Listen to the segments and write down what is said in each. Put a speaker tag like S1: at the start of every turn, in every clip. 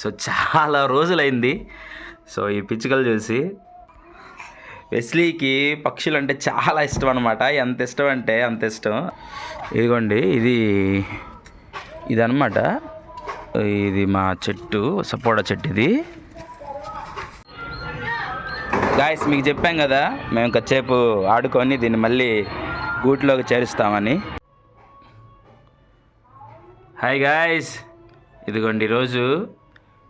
S1: So చాలా రోజులైంది. So ఈ పిచ్చుకలు చూసి వెస్లీకి పక్షులు అంటే చాలా ఇష్టం అనమాట ఎంత ఇష్టం అంటే అంత ఇష్టం. ఇదిగోండి ఇది ఇదన్నమాట. ఇది మా చెట్టు సపోటా చెట్టు ఇది. గాయస్ మీకు చెప్పాం కదా మేము కాసేపు ఆడుకొని దీన్ని మళ్ళీ గూట్లోకి చేరుస్తామని. హాయ్ గాయస్ ఇదిగోండి ఈరోజు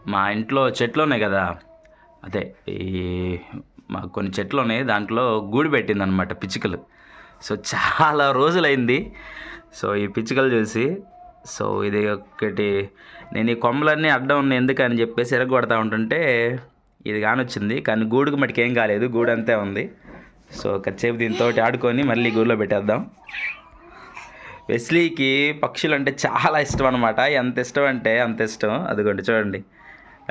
S1: మా ఇంట్లో చెట్లు ఉన్నాయి కదా. అదే ఈ మాకు కొన్ని చెట్లు ఉన్నాయి దాంట్లో గూడు పెట్టిందనమాట పిచ్చుకలు. సో చాలా రోజులైంది. సో ఈ పిచ్చుకలు చూసి సో ఇది ఒకటి నేను ఈ కొమ్మలన్నీ అడ్డం ఉన్నాయి ఎందుకని చెప్పేసి ఎరగొడతా ఉంటుంటే ఇది కానొచ్చింది. కానీ గూడుకు మటుకు ఏం కాలేదు గూడు అంతే ఉంది. సో కచ్చేపు దీంతో ఆడుకొని మళ్ళీ గూడులో పెట్టేద్దాం. వెస్లీకి పక్షులు అంటే చాలా ఇష్టం అనమాట ఎంత ఇష్టం అంటే అంత ఇష్టం. అదిగోండి చూడండి.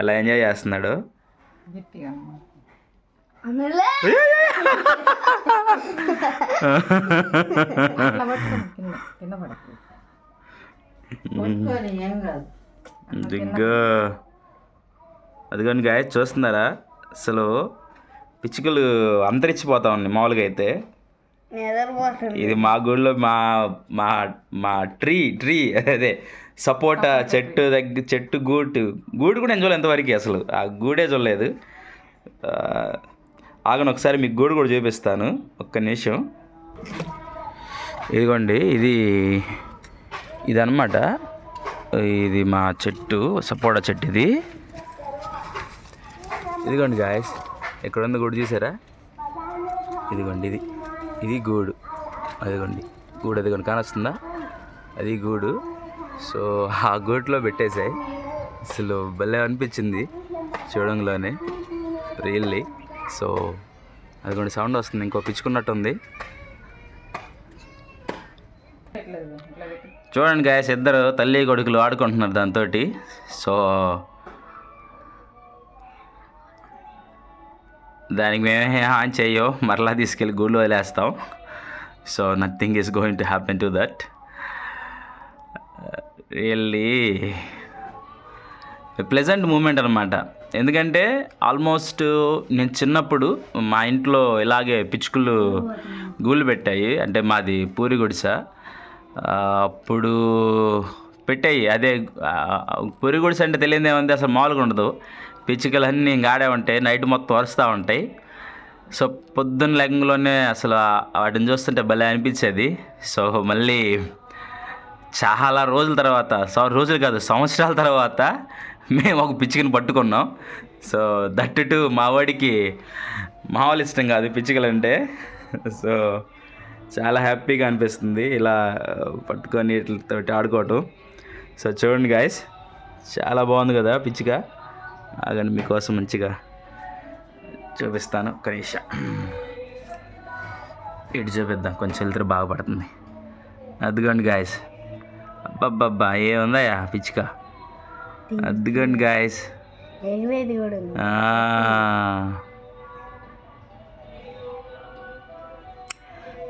S1: ఎలా ఎంజాయ్ చేస్తున్నాడు? దిగ్గా. అదిగోండి గాయ చూస్తున్నారా? అసలు పిచ్చుకలు అంతరించిపోతా ఉన్నాయి మామూలుగా అయితే. ఇది మా గూడిలో మా మా మా ట్రీ ట్రీ అదే. సపోటా చెట్టు దగ్గర చెట్టు గూటు. గూడు కూడా చూడలేదు ఎంతవరకు అసలు. ఆ గూడే చూడలేదు. ఆగను ఒకసారి మీకు గూడు కూడా చూపిస్తాను. ఒక్క నిమిషం. ఇదిగోండి ఇది ఇదన్నమాట. ఇది మా చెట్టు సపోటా చెట్టు ఇది. ఇదిగోండి గాయస్ ఎక్కడ ఉంది గూడు చూసారా? ఇదిగోండి ఇది ఇది గూడు. అదిగోండి గూడు అదిగోండి. కానొస్తుందా? అది గూడు. సో ఆ గూట్లో పెట్టేసాయి. అసలు భలే అనిపించింది చూడంలోనే రియల్లీ సో అదిగోండి సౌండ్ వస్తుంది ఇంకో పిచ్చుకున్నట్టుంది.
S2: ఉంది
S1: చూడండి గాయస్ ఇద్దరు తల్లి కొడుకులు ఆడుకుంటున్నారు దాంతో సో దానికి మేమే హాన్ చేయో మరలా తీసుకెళ్ళి గూళ్ళు వదిలేస్తాం. So nothing is going to happen to that really pleasant moment అనమాట ఎందుకంటే ఆల్మోస్ట్ నేను చిన్నప్పుడు మా ఇంట్లో ఇలాగే పిచ్చుకలు గూళ్ళు పెట్టాయి. అంటే మాది పూరి గుడిస. అప్పుడు పెట్టాయి. అదే పూరి గుడిస అంటే తెలియదు ఏముంది అసలు మామూలుగా ఉండదు. పిచ్చుకలు అన్నీ ఆడే ఉంటాయి. నైట్ మొత్తం వరుస్తూ ఉంటాయి. సో పొద్దున్న లెగ్గలోనే అసలు వాటిని చూస్తుంటే భలే అనిపించేది. సో మళ్ళీ చాలా రోజుల తర్వాత స- రోజులు కాదు సంవత్సరాల తర్వాత మేము ఒక పిచ్చుకని పట్టుకున్నాం. సో దట్ టు మావాడికి మావాళ్ళు ఇష్టం కాదు పిచ్చుకలు అంటే. సో చాలా హ్యాపీగా అనిపిస్తుంది ఇలా పట్టుకొని వీటితో ఆడుకోవటం. సో చూడండి గాయస్ చాలా బాగుంది కదా పిచ్చుక. ఆగండి మీకోసం మంచిగా చూపిస్తాను ఒక నిమిషం. ఇటు చూపిద్దాం కొంచెం వెళ్తే బాగా పడుతుంది. అదిగోండి గాయస్ అబ్బబ్బబ్బా ఏముందయ్యా పిచ్చుక? అదిగోండి guys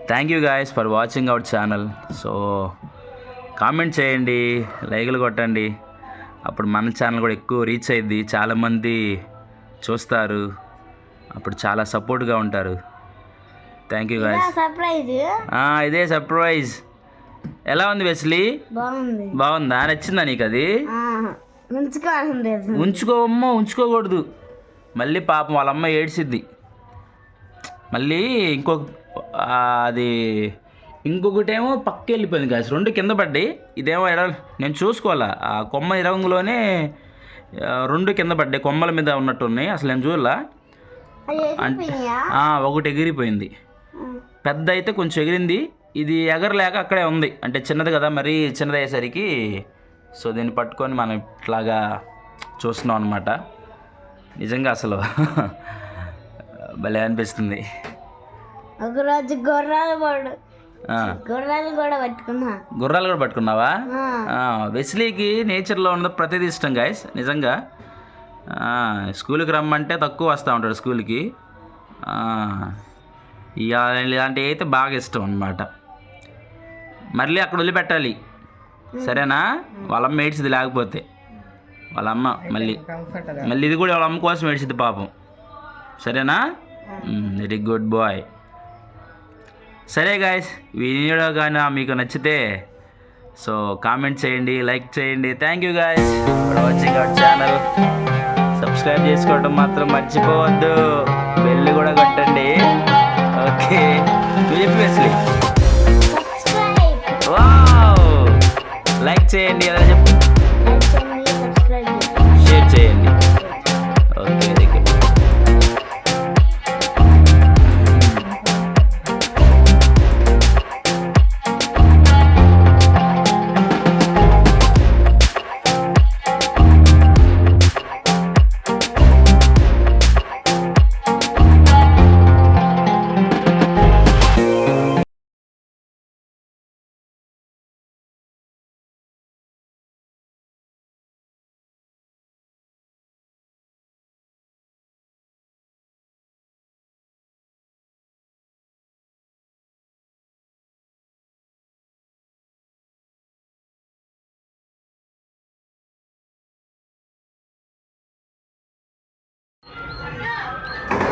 S1: thank you guys for watching our channel so comment చేయండి లైకులు కొట్టండి. అప్పుడు మన ఛానల్ కూడా ఎక్కువ రీచ్ అయ్యిద్ది చాలామంది చూస్తారు. అప్పుడు చాలా సపోర్ట్గా ఉంటారు. థ్యాంక్ యూ గాయస్
S3: సర్ప్రైజ్
S1: ఇదే సర్ప్రైజ్ ఎలా ఉంది వెస్లీ?
S3: బాగుంది.
S1: బాగుందా? నచ్చిందా నీకు అది ఉంచుకోవమ్మో ఉంచుకోకూడదు. మళ్ళీ పాపం వాళ్ళ అమ్మ ఏడ్చిద్ది. మళ్ళీ ఇంకొక అది ఇంకొకటేమో పక్క వెళ్ళిపోయింది కాదు రెండు కింద పడ్డాయి. ఇదేమో ఎడ నేను చూసుకోవాలా? ఆ కొమ్మ ఇరంగులోనే ఆ, రెండు కింద పడ్డాయి. కొమ్మల మీద ఉన్నట్టు ఉన్నాయి అసలు నేను చూడలా. ఆ, ఒకటి ఎగిరిపోయింది. పెద్ద అయితే కొంచెం ఎగిరింది. ఇది ఎగరలేక అక్కడే ఉంది. అంటే చిన్నది కదా మరీ చిన్నది అయ్యేసరికి సో దీన్ని పట్టుకొని మనం ఇట్లాగా చూస్తున్నాం అనమాట నిజంగా అసలు భలే అనిపిస్తుంది.
S3: ఒకరోజు గొర్రెలు
S1: ఆ,
S3: గొర్రెలు కూడా పట్టుకున్నా.
S1: గుర్రాలు కూడా పట్టుకున్నావా? వెస్లీకి నేచర్లో ఉన్న ప్రతిదీ ఇష్టం గాయస్ నిజంగా. స్కూల్కి రమ్మంటే తక్కువ వస్తూ ఉంటాడు స్కూల్కి. ఇలాంటివి అయితే బాగా ఇష్టం అనమాట మళ్ళీ అక్కడ వదిలిపెట్టాలి. సరేనా? వాళ్ళ మేడ్స్ది లేకపోతే. వాళ్ళ అమ్మ మళ్ళీ. మళ్ళీ ఇది కూడా వాళ్ళ అమ్మ కోసం ఏడిచింది పాపం. సరేనా? Very good boy. సరే గాయస్ వీడియో కానీ మీకు నచ్చితే సో కామెంట్ చేయండి లైక్ చేయండి. Thank you guys for watching our channel subscribe చేసుకోవడం మాత్రం మర్చిపోవద్దు. బెల్ కూడా కొట్టండి. ఓకే నువ్వు చెప్పి లైక్ చేయండి ఎలా చెప్పు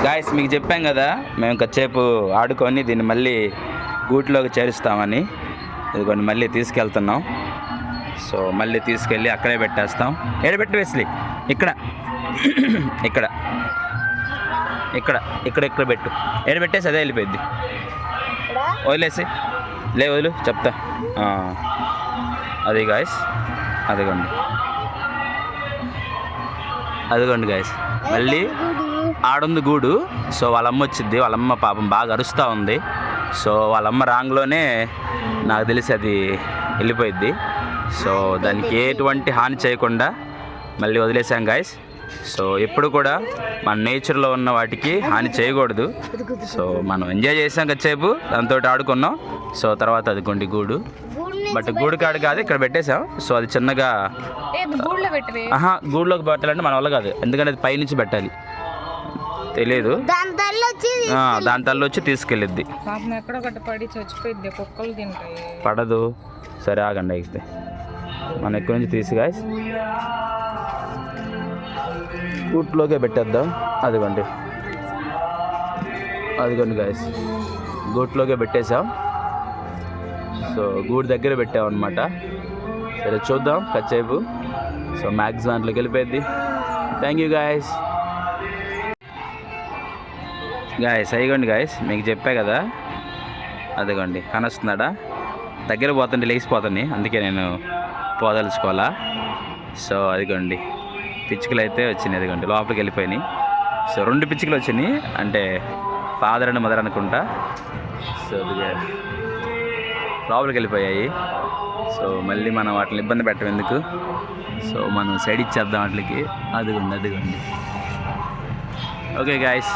S1: గాయస్ మీకు చెప్పాం కదా మేము కాసేపు ఆడుకొని దీన్ని మళ్ళీ గూట్లోకి చేరుస్తామని. ఇదిగోండి మళ్ళీ తీసుకెళ్తున్నాం. సో మళ్ళీ తీసుకెళ్ళి అక్కడే పెట్టేస్తాం. ఏడ పెట్టి ఇక్కడ. ఇక్కడ. ఇక్కడ. ఇక్కడ ఇక్కడ పెట్టు. ఏడబెట్టేసి అదే వెళ్ళిపోయింది వదిలేసి. లే వదిలు చెప్తా. అది గాయస్ అదిగోండి. అదిగోండి గాయస్ మళ్ళీ ఆడుంది గూడు. సో వాళ్ళమ్మ వచ్చింది. వాళ్ళమ్మ పాపం బాగా అరుస్తూ ఉంది. సో వాళ్ళమ్మ రాంగ్లోనే నాకు తెలిసి అది వెళ్ళిపోయిద్ది. సో దానికి ఎటువంటి హాని చేయకుండా మళ్ళీ వదిలేసాం గాయస్ సో ఎప్పుడు కూడా మన నేచర్లో ఉన్న వాటికి హాని చేయకూడదు. సో మనం ఎంజాయ్ చేసాం కాసేపు. దాంతో ఆడుకున్నాం. సో తర్వాత అదిగోండి గూడు బట్ గూడు కాడు కాదు ఇక్కడ పెట్టేసాం సో అది చిన్నగా ఆహా గూడులోకి పెట్టాలంటే మన వల్ల కాదు. ఎందుకంటే అది పైనుంచి పెట్టాలి. తెలియదు
S3: దాని తల్లి వచ్చి
S1: తీసుకెళ్ళిద్ది.
S2: పాపం ఎక్కడో ఒకటి పడి చచ్చిపోయింది కుక్కలు తింటాయి.
S1: పడదు. సరే ఆగండి అయితే. మనం ఎక్కడి నుంచి తీసి గాయస్ గూట్లోకే పెట్టేద్దాం. అదిగోండి. అదిగోండి గాయస్ గూట్లోకే పెట్టేసాం సో గూడు దగ్గర పెట్టామన్నమాట సరే చూద్దాం. కచ్చేపు సో మ్యాక్స్ దాంట్లోకి వెళ్ళిపోయింది థ్యాంక్ యూ గాయస్ గాయస్ అయ్యండి గాయస్ మీకు చెప్పా కదా? అదిగోండి కానొస్తున్నాడా? దగ్గర పోతుండే లేచిపోతుంది అందుకే నేను పోదలుచుకోవాలా? సో అదిగోండి పిచ్చుకలు అయితే వచ్చినాయి అదిగోండి లోపలికి వెళ్ళిపోయినాయి. సో రెండు పిచ్చుకలు వచ్చినాయి అంటే ఫాదర్ అండ్ మదర్ అనుకుంటా. సో లోపలికి వెళ్ళిపోయాయి. సో మళ్ళీ మనం వాటిని ఇబ్బంది పెట్టం ఎందుకు? సో మనం సైడ్ ఇచ్చేద్దాం వాటికి. అదిగోండి అదిగోండి. Okay guys